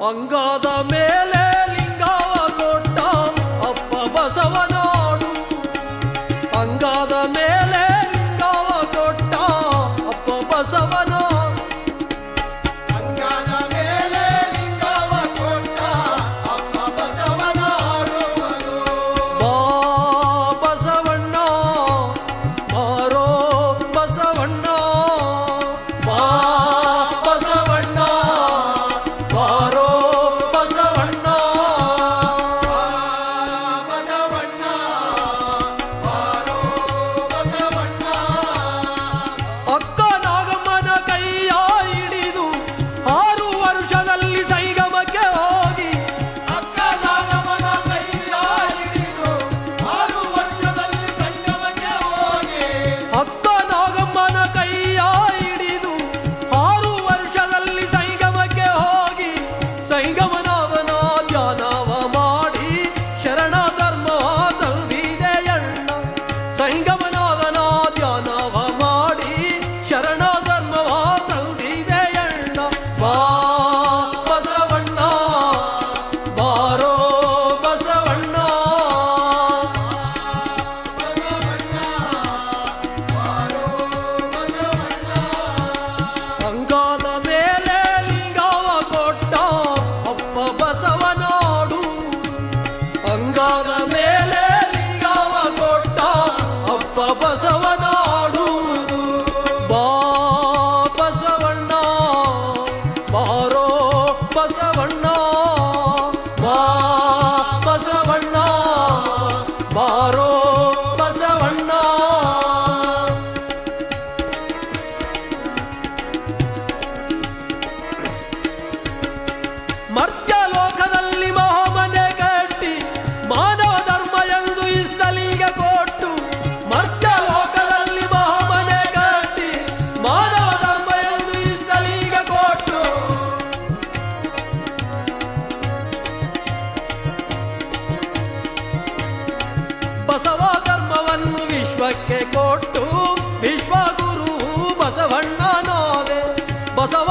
ಅಂಗದ ಮೇಲೆ ಸಂಗಮನವನ ಧ್ಯಾನವ ಮಾಡಿ ಶರಣ ಧರ್ಮವ ತಂದಿದೆಯಣ್ಣ ಸಂಗಮನವನ ಧ್ಯಾನವ ಮಾಡಿ ಶರಣ ಲೋಕದಲ್ಲಿ ಮೊಹಮನೆ ಕಟ್ಟಿ ಮಾನವ ಧರ್ಮ ಎಂದು ಇಷ್ಟಲಿಂಗ ಕೊಟ್ಟು ಮರ್ತ್ಯ ಲೋಕದಲ್ಲಿ ಮೊಹಮನೆ ಕಟ್ಟಿ ಮಾನವ ಧರ್ಮ ಎಂದು ಇಷ್ಟಲಿಂಗ ಕೊಟ್ಟು. ಬಸವ ಧರ್ಮವನ್ನು ವಿಶ್ವಕ್ಕೆ ಕೊಟ್ಟು ವಿಶ್ವ ಗುರು ಬಸವಣ್ಣನಾದೆ ಬಸವ